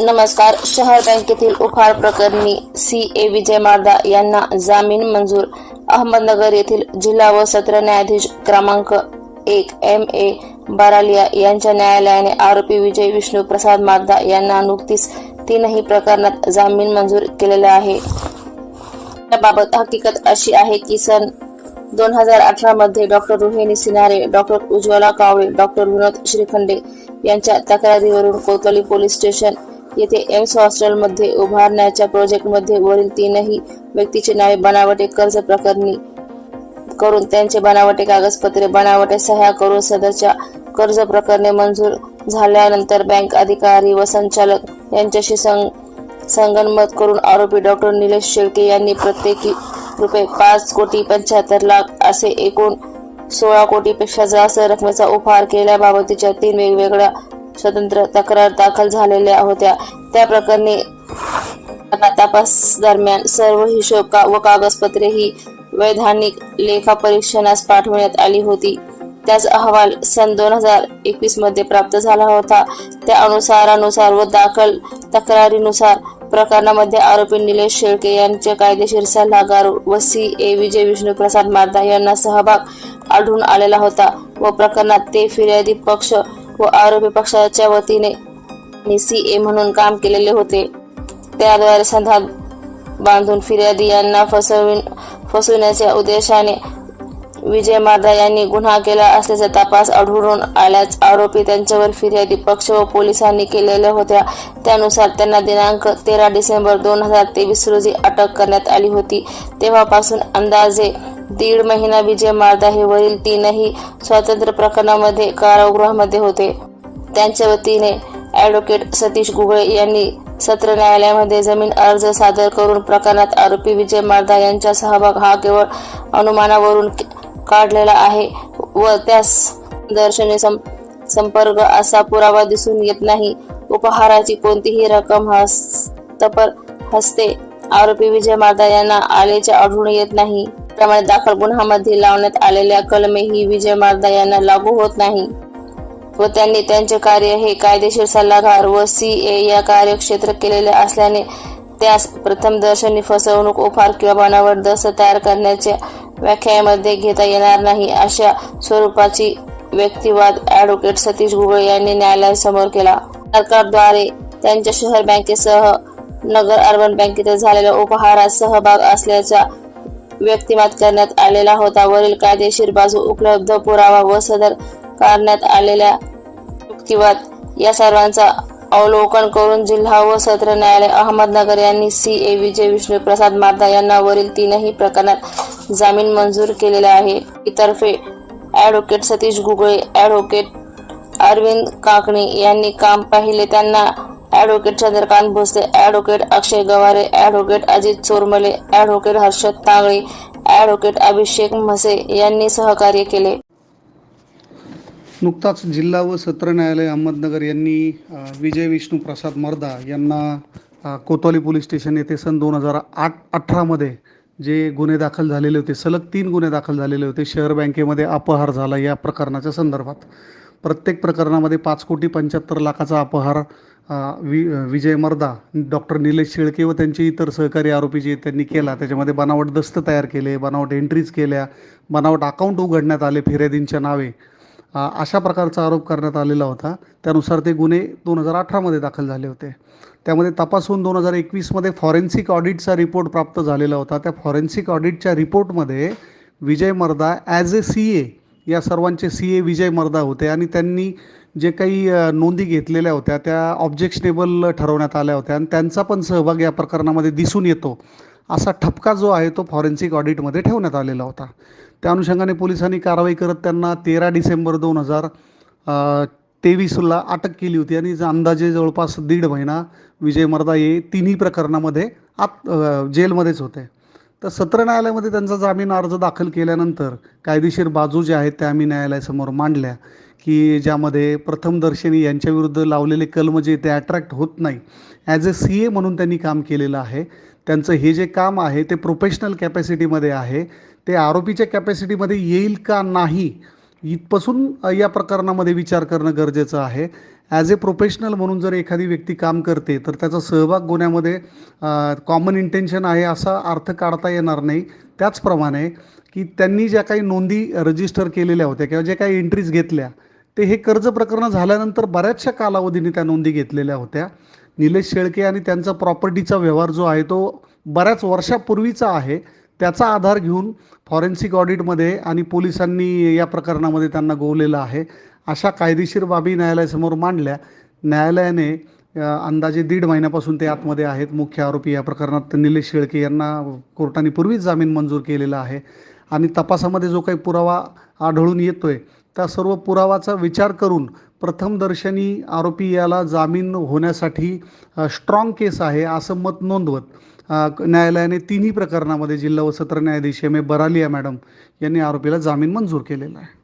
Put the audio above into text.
नमस्कार. शहर बँकेतील उखाळ प्रकरणी सी ए विजय मारदा यांना जामीन मंजूर. अहमदनगर येथील जिल्हा व सत्र न्यायाधीश क्रमांक एक एम ए बारालिया यांच्या न्यायालयाने आरोपी विजय विष्णू प्रसाद मारदा यांना नुकतीच तीनही प्रकरणात जामीन मंजूर केलेला आहे. याबाबत हकीकत अशी आहे की सन दोन हजार अठरा मध्ये doctor Rohini Sinare doctor Ujjwala Kawale doctor Vinod Shrikhande यांच्या तक्रारीवरून कोतवाली पोलीस स्टेशन येथे एम्स हॉस्टेलमध्ये उभारण्याच्या प्रोजेक्टमध्ये वरील तीनही व्यक्तीचे नावे बनावटे कर्ज प्रकरणी करून त्यांचे बनावटे कागदपत्रे बनावटे सह्या करून सदरच्या कर्ज प्रकरणे मंजूर झाल्यानंतर बँक अधिकारी व संचालक यांच्याशी संग संगनमत करून आरोपी डॉक्टर निलेश शेळके यांनी प्रत्येकी रुपये पाच कोटी पंच्याहत्तर लाख असे एकूण सोळा कोटीपेक्षा जास्त रकमेचा उपहार केल्याबाबतीच्या तीन वेगवेगळ्या स्वतंत्र तक्रार दाखल झालेल्या होत्या. त्या प्रकरणी तपास दरम्यान सर्व हिशोब का व कागदपत्रे ही वैधानिक लेखा परीक्षणास पाठवण्यात आली होती. त्याच अहवाल सन दोन हजार एकवीसमध्ये प्राप्त झाला होता. त्या अनुसारानुसार व दाखल तक्रारीनुसार प्रकरणामध्ये आरोपी निलेश शेळके यांचे कायदेशीर सल्लागार व सी ए विजय विष्णू प्रसाद मारदा यांना सहभाग आढळून आलेला होता व प्रकरणात ते फिर्यादी पक्ष व आरोपी पक्षाच्या वतीने सी ए म्हणून काम केलेले होते. त्याद्वारे संधान बांधून फिर्यादी यांना फसवून फसविण्याच्या उद्देशाने विजय मादा यांनी गुन्हा केला असल्याचा तपास आढळून आल्यास आरोपी त्यांच्यावर फिर्यादी पक्ष व पोलिसांनी केलेल्या होत्या. त्यानुसार त्यांना दिनांक तेरा डिसेंबर दोन हजार तेवीस रोजी अटक करण्यात आली होती. तेव्हापासून अंदाजे दीड महिना विजय मारदा हे वरील तीनही स्वातंत्र्य प्रकरणामध्ये कारागृहामध्ये होते. त्यांच्या वतीने ॲडव्होकेट सतीश गुगळे यांनी सत्र न्यायालयामध्ये जमीन अर्ज सादर करून प्रकरणात आरोपी विजय मारदा यांचा सहभाग हा केवळ अनुमानावरून काढलेला आहे व त्यास दर्शनी सं संपर्क असा पुरावा दिसून येत नाही. उपहाराची कोणतीही रक्कम हस्तपर हस्ते आरोपी विजय मारदा यांना आल्याचे आढळून येत नाही. त्यामुळे दाखल गुन्ह्यामध्ये लावण्यात आलेल्या कलमेही विजय मारदा यांना लागू होत नाही व त्यांनी त्यांचे कार्य हे कायदेशीर सल्लागार व सी ए या कार्यक्षेत्र केलेले असल्याने त्यास प्रथम दर्शनी फसवणूक उपहार किंवा बनावट दस्त तयार करण्याच्या व्याख्यामध्ये घेता येणार नाही अशा स्वरूपाची व्यक्तिवाद ॲडव्होकेट सतीश गुगळे यांनी न्यायालयासमोर केला. सरकारद्वारे त्यांच्या शहर बँकेसह नगर अर्बन बँकेत झालेल्या उपहारात सहभाग असल्याचा व्यक्तिमत करण्यात आलेला होता. वरील कायदेशीर बाजू उपलब्ध पुरावा व सदर करण्यात आलेल्या युक्तिवाद या सर्वांचा अवलोकन करून जिल्हा व सत्र न्यायालय अहमदनगर यांनी सी ए विजय विष्णू प्रसाद मारदा यांना वरील तीनही प्रकरणात जामीन मंजूर केलेला आहे. इतर्फे ॲडव्होकेट सतीश गुगळे ॲडव्होकेट अरविंद काकणे यांनी काम पाहिले. त्यांना advocate Chandrakant Bhosale advocate Akshay Gaware advocate Ajit Chormale advocate Harshad Tangale advocate Abhishek Mhase यांनी सहकार्य केले. नुकताच जिल्हा व सत्र न्यायालय अहमदनगर यांनी विजय विष्णू प्रसाद मर्दा यांना कोतवाली पोलीस स्टेशन येथे सन दोन हजार आठ अठरामध्ये जे गुन्हे दाखल झालेले होते सलग तीन गुन्हे दाखल झालेले होते शहर बँकेमध्ये अपहार झाला या प्रकरणाच्या संदर्भात. प्रत्येक प्रकरणामध्ये पाच कोटी पंच्याहत्तर लाखाचा अपहार वि विजय मर्दा डॉक्टर निलेश शेळके व त्यांचे इतर सहकारी आरोपी जे त्यांनी केला त्याच्यामध्ये बनावट दस्त तयार केले बनावट एंट्रीज केल्या बनावट अकाउंट उघडण्यात आले फिर्यादींच्या नावे. अशा प्रकारचा आरोप करण्यात आलेला होता. त्यानुसार ते गुन्हे दोन हजार अठरामध्ये दाखल झाले होते. त्यामध्ये तपासून दोन हजार एकवीसमध्ये फॉरेन्सिक ऑडिटचा रिपोर्ट प्राप्त झालेला होता. त्या फॉरेन्सिक ऑडिटच्या रिपोर्टमध्ये विजय मर्दा ॲज ए सी ए या सर्वांचे सी ए विजय मर्दा होते आणि त्यांनी जे काही नोंदी घेतलेल्या होत्या त्या ऑब्जेक्शनेबल ठरवण्यात आल्या होत्या आणि त्यांचा पण सहभाग या प्रकरणामध्ये दिसून येतो. असा ठपका जो आहे तो फॉरेन्सिक ऑडिटमध्ये ठेवण्यात आलेला होता. त्या अनुषंगाने पोलिसांनी कारवाई करत त्यांना तेरा डिसेंबर दोन हजार तेवीसला अटक केली होती आणि अंदाजे जवळपास दीड महिना विजय मर्दा हे तिन्ही प्रकरणामध्ये आत जेलमध्येच होते. तर सत्र न्यायालयामध्ये त्यांचा जामीन अर्ज दाखल केल्यानंतर कायदेशीर बाजू ज्या आहेत त्या आम्ही न्यायालयासमोर मांडल्या की ज्यामध्ये प्रथमदर्शनी यांच्याविरुद्ध लावलेले कलम जे ते अट्रॅक्ट होत नाही. ॲज अ सी ए म्हणून त्यांनी काम केलेलं आहे. त्यांचं हे जे काम आहे ते प्रोफेशनल कॅपॅसिटीमध्ये आहे. ते आरोपीच्या कॅपॅसिटीमध्ये येईल का नाही इथपासून या प्रकरणामध्ये विचार करणं गरजेचं आहे. ॲज ए प्रोफेशनल म्हणून जर एखादी व्यक्ती काम करते तर त्याचा सहभाग गुन्ह्यामध्ये कॉमन इंटेन्शन आहे असा अर्थ काढता येणार नाही. त्याचप्रमाणे की त्यांनी ज्या काही नोंदी रजिस्टर केलेल्या होत्या किंवा ज्या काही एंट्रीज घेतल्या ते हे कर्ज प्रकरण झाल्यानंतर बऱ्याचशा कालावधीने त्या नोंदी घेतलेल्या होत्या. निलेश शेळके आणि त्यांचा प्रॉपर्टीचा व्यवहार जो आहे तो बऱ्याच वर्षापूर्वीचा आहे. त्याचा आधार घेऊन फॉरेन्सिक ऑडिटमध्ये आणि पोलिसांनी या प्रकरणामध्ये त्यांना गोवलेलं आहे. अशा कायदेशीर बाबी न्यायालयासमोर मांडल्या. न्यायालयाने अंदाजे दीड महिन्यापासून ते आतमध्ये आहेत. मुख्य आरोपी या प्रकरणात निलेश शेळके यांना कोर्टाने पूर्वीच जामीन मंजूर केलेला आहे. आणि तपासामध्ये जो काही पुरावा आढळून येतोय त्या सर्व पुरावाचा विचार करून प्रथमदर्शनी आरोपी याला जामीन होण्यासाठी स्ट्रॉंग केस आहे असं मत नोंदवत. न्यायालयाने तिन्ही प्रकरणामध्ये जिल्हा व सत्र न्यायाधीश एम ए बरालिया मॅडम यांनी आरोपीला जामीन मंजूर केलेला आहे.